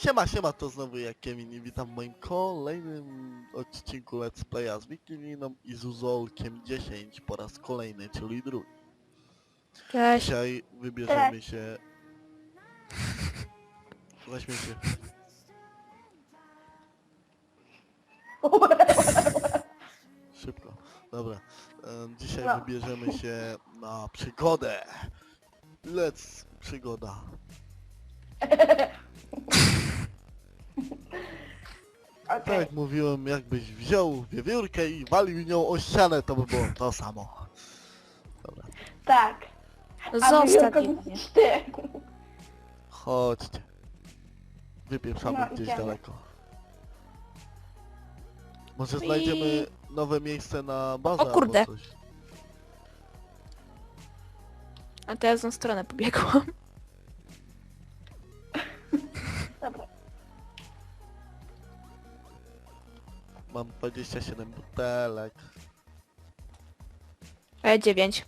Siema, siema, to znowu ja Kevin i witam w moim kolejnym odcinku Let's Playa z Wikiliną i z Uzolkiem 10 po raz kolejny, czyli drugi. Cześć. Dzisiaj wybierzemy się... Weźmy się. Szybko. Dobra. Em, Dzisiaj No. wybierzemy się na przygodę. Let's przygoda. Tak Okej. jak mówiłem, jakbyś wziął wiewiórkę i walił nią o ścianę, to by było to samo. Dobra, Tak. A Zostaw mnie. ty. chodźcie. Wypieprzamy No, gdzieś idziemy. daleko. Może I- znajdziemy nowe miejsce na bazę O kurde. albo coś. A w tą stronę pobiegłam. Mam 27 butelek. E, 9.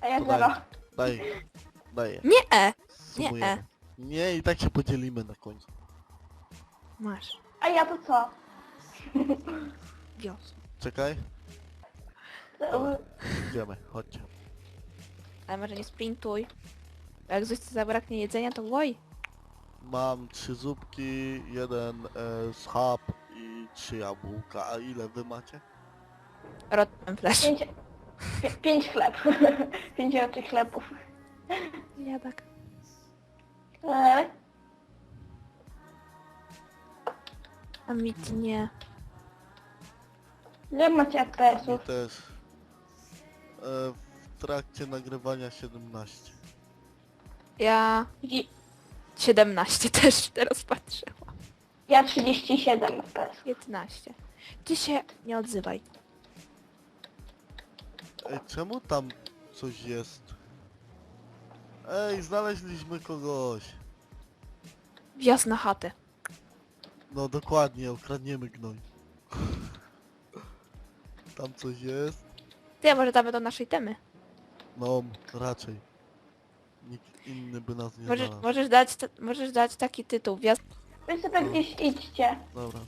A ja To zero. Daj, daję. Nie E. Sumujemy. Nie, i tak się podzielimy na końcu. Masz. A ja to co? Wios. Czekaj, idziemy, chodźcie. Ale może nie sprintuj. Bo Jak coś ci zabraknie jedzenia, to woj. Mam trzy zupki, jeden e, schab trzy jabłka. A ile wy macie? Rotten flash. Pięć, pi- pięć chleb. Pięć tych chlebów. Ja tak. E, A mi nie. Ile macie Mi FPS-ów? też. E, w trakcie nagrywania 17. Ja... I- 17 też teraz patrzę. Ja 37 FPS. 15. Ty się nie odzywaj. Ej, czemu tam coś jest? Ej, znaleźliśmy kogoś. Wjazd na chatę. No dokładnie, okradniemy gnoj. Tam coś jest? Ty, a może damy do naszej temy. No, raczej. Nikt inny by nas nie Możesz, znalazł. możesz, dać, t- możesz dać taki tytuł. Wjazd... Wy sobie gdzieś idźcie. Dobra. E,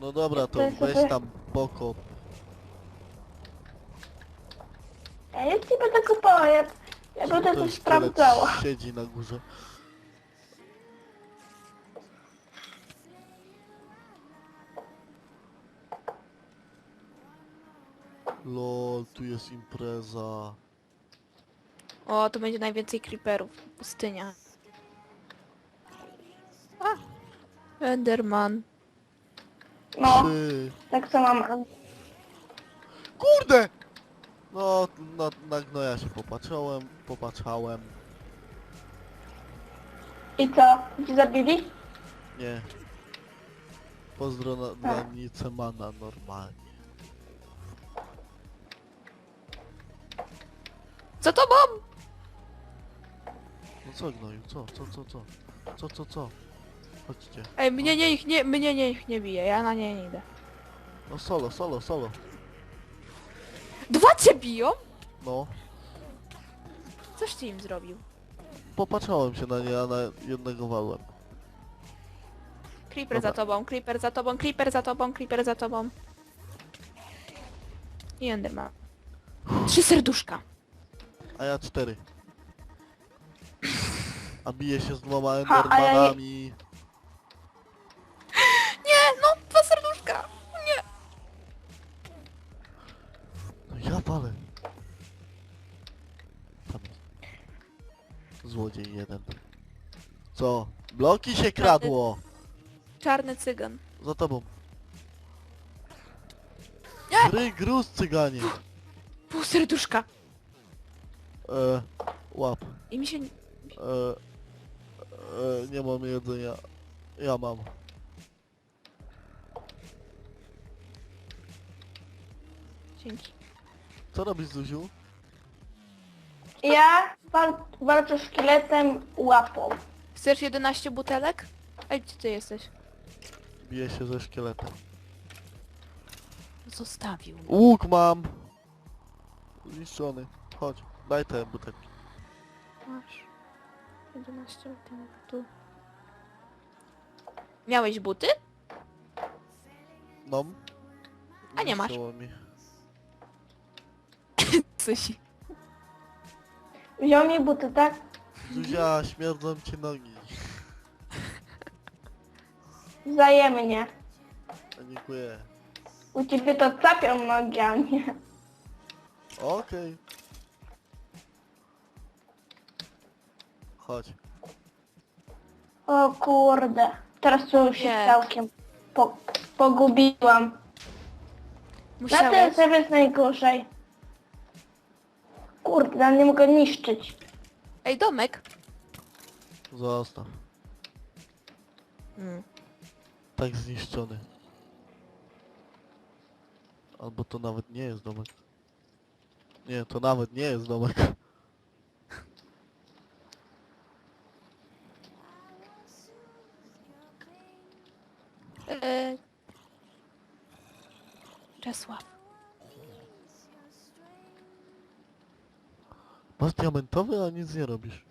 No dobra, to jest weź sobie- tam pokop. Ja nic nie będę kupała, ja, ja będę Ten coś szkielet sprawdzała. siedzi na górze. Lol, tu jest impreza. O, to będzie najwięcej creeperów. Pustynia. Enderman. No, Trzy. tak samo mam. Kurde! No, na, na gnoja się popatrzyłem, popatrzałem. I co? Ci zabili? Nie. Pozdro na, dla Nicemana normalnie. Co to bom? No co gnoju, co, co, co, co? Co, co, co? Chodźcie. Ej, mnie nie ich nie, mnie nie ich nie bije, ja na nie nie idę. No solo, solo, solo. Dwa cię biją? No. Coś ty im zrobił? Popatrzałem się na nie, a na jednego walłem. Creeper Dobra. za tobą, creeper za tobą, creeper za tobą, creeper za tobą. I Enderman. Trzy serduszka. A ja cztery. A bije się z dwoma Ha, a ja nie- endermanami. Walę. Tam jest. Złodziej jeden. Co? Bloki się kradło! Czarny cygan. Za tobą. Nie! Gry gruz cyganie. Pół serduszka. E, łap. I mi się... E, e, nie mam jedzenia. Ja mam. Dzięki. Co robisz Zuziu? Ja wal, walczę szkieletem łapą. Chcesz 11 butelek? Ej, gdzie ty jesteś? Bije się ze szkieletem. Zostawił. Łuk mam! Zniszczony. Chodź, daj te butelki. Masz. 11 butelek tu. Miałeś buty? No. A nie masz. Mi. Susi. Wziął mi buty, tak? Zuzia, śmierdzą ci nogi. Wzajemnie. Dziękuję. U ciebie to capią nogi, a nie. Okej. Chodź. O kurde. Teraz tu już się Nie. całkiem po, pogubiłam. Na ten Musiałeś. serwer jest najgorzej. Kurde, nie mogę niszczyć. Ej, domek. Zostaw. Mm. Tak zniszczony. Albo to nawet nie jest domek. Nie, to nawet nie jest domek. Eee... Czesław. Masz diamentowy, a nic nie robisz.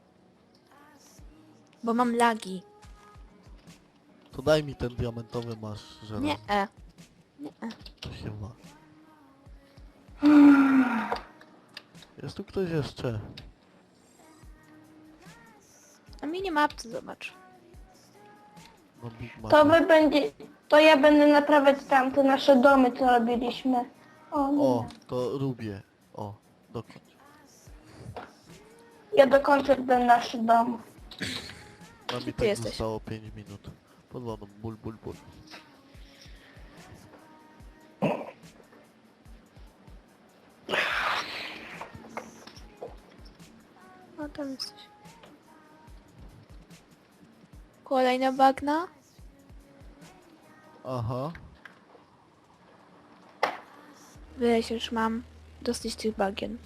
Bo mam lagi. To daj mi ten diamentowy, masz żelazo. Nie, e. Nie, e. To się ma. Jest tu ktoś jeszcze. A minimapce zobacz. No Big Mac. To wy będzie... To ja będę naprawiać tamte nasze domy, co robiliśmy. O, nie. O, to lubię. O, dokończ. Ja dokończę ten nasz dom. Mi ty tak jesteś? zostało 5 minut. Pod wodą, ból, ból, ból. No tam jesteś. Kolejne bagna. Aha. Weź już mam dosyć tych bagien.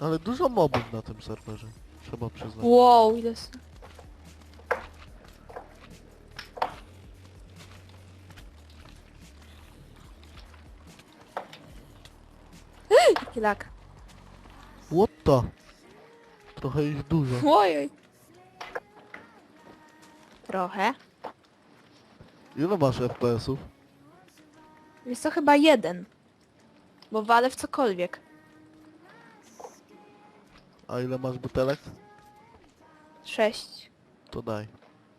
Ale dużo mobów na tym serwerze. Trzeba przyznać. Wow, ile s- Jaki lak. What the? Trochę ich dużo. Ojej. Trochę. Ile masz FPS-ów? Jest to chyba jeden. Bo walę w cokolwiek. A ile masz butelek? Sześć. To daj.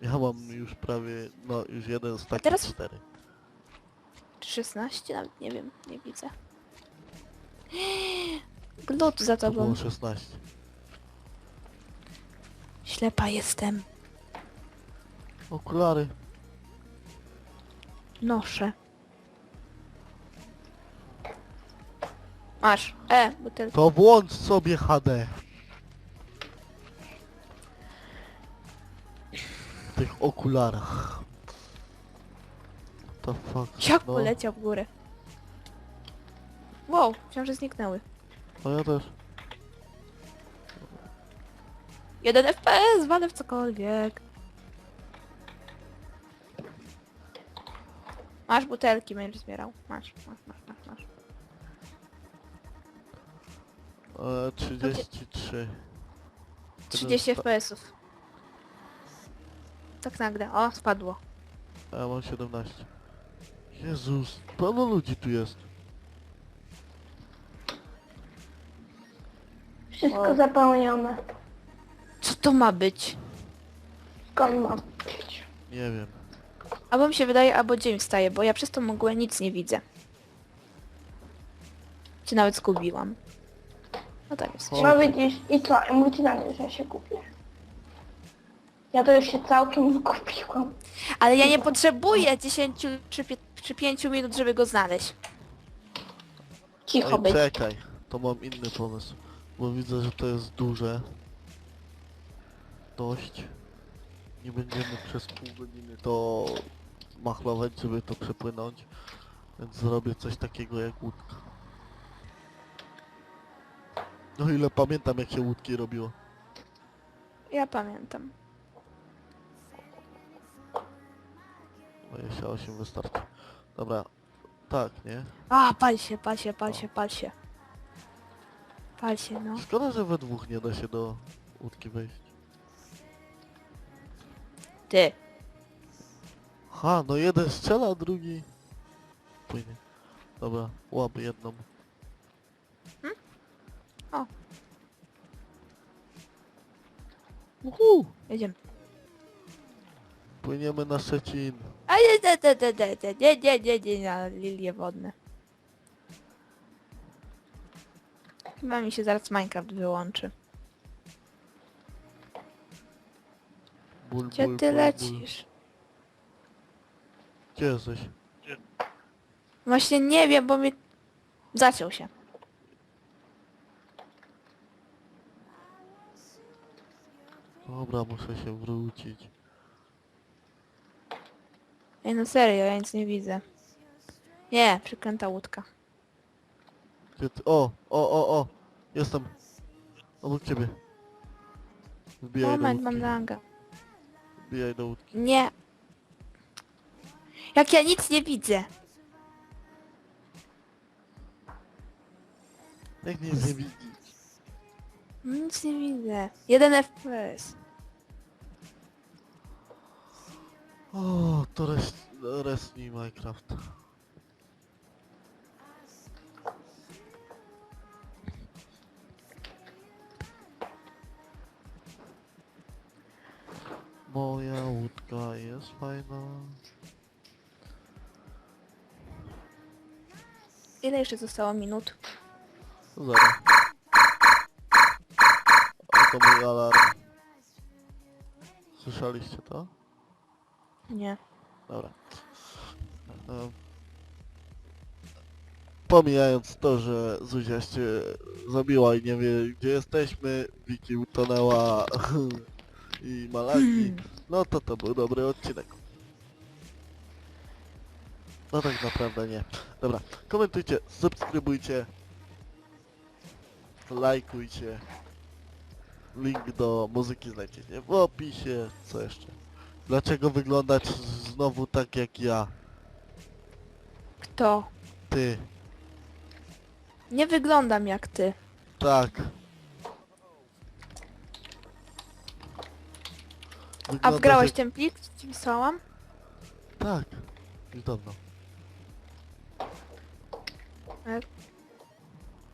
Ja mam już prawie, no już jeden z takich teraz- cztery. Czy 16? Nawet nie wiem, nie widzę. Glut za To było tobą. 16. Ślepa jestem. Okulary. Noszę. Masz. E, butelka. To włącz sobie HD. Okularach. The fuck. Jak no. poleciał w górę. Wow, myślałam, że zniknęły. No ja też. Jeden FPS, walę w cokolwiek. Masz butelki, będziesz zbierał. Masz, masz, masz, masz, masz. E, 33. 30 sta- FPS-ów. Tak nagle. O, spadło. A ja mam 17. Jezus, pełno ludzi tu jest. Wszystko Wow. zapełnione. Co to ma być? Skąd mam być? Nie wiem. Albo mi się wydaje, albo dzień wstaje, bo ja przez tą mgłę nic nie widzę. Cię nawet zgubiłam. No tak jest. O. No widzisz, i co? I mówicie na mnie, że ja się kupię. Ja to już się całkiem zgubiłam. Ale ja nie potrzebuję 10 czy, pie- czy 5 minut, żeby go znaleźć. Cicho Ej, być. czekaj, to mam inny pomysł. Bo widzę, że to jest duże. dość. Nie będziemy przez pół godziny to machlować, żeby to przepłynąć. Więc zrobię coś takiego jak łódka. No ile pamiętam jak się łódki robiło. Ja pamiętam. 28 wystarczy. Dobra. Tak, nie? A, pal się, pal się, pal się, pal się. Pal się, no. Szkoda, że we dwóch nie da się do łódki wejść. Ty. Ha, no jeden strzela, drugi płynie. Dobra, łap jedną. O. Uhu, Jedziemy. płyniemy na Szczecin. A nie, nie, nie, nie, nie, nie, nie, nie, nie, na lilie wodne. Chyba mi się zaraz Minecraft wyłączy. Ból, Gdzie ból, ty ból, ból. lecisz? Gdzie jesteś? Właśnie nie wiem, bo mi... Zaciął się. Dobra, muszę się wrócić. Ej, no serio, ja nic nie widzę. Nie, przykręta łódka. Ty? O, o, o, o! Jestem. Obok ciebie. Wbijaj do Moment, mam łódki. langa. Wbijaj do łódki. Nie. Jak ja nic nie widzę. Jak nic nie widzisz? Nic nie widzę. Jeden FPS. O, to res, resnij Minecraft. Moja łódka jest fajna. Ile jeszcze zostało minut? Zero. Oto mój alarm. Słyszeliście to? Nie. Dobra. Em, Pomijając to, że Zuzia się zabiła i nie wie gdzie jesteśmy, Wiki utonęła i Malaki, no to to był dobry odcinek. No tak naprawdę nie. Dobra, komentujcie, subskrybujcie, lajkujcie. Link do muzyki znajdziecie w opisie, co jeszcze. Dlaczego wyglądać znowu tak jak ja? Kto? Ty. Nie wyglądam jak ty. Tak. A Wyglądasz wgrałeś jak- ten plik, co ci wysłałam? Tak. Już dawno.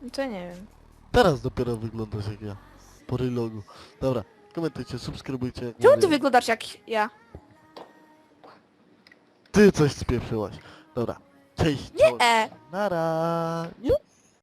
No to nie wiem. Teraz dopiero wyglądasz jak ja. Po relogu. Dobra. Komentujcie, subskrybujcie. Jak Czemu ty mówię. wyglądasz jak ja? Ty coś spieprzyłaś. Dobra. Cześć. Nie! Nara. Nie.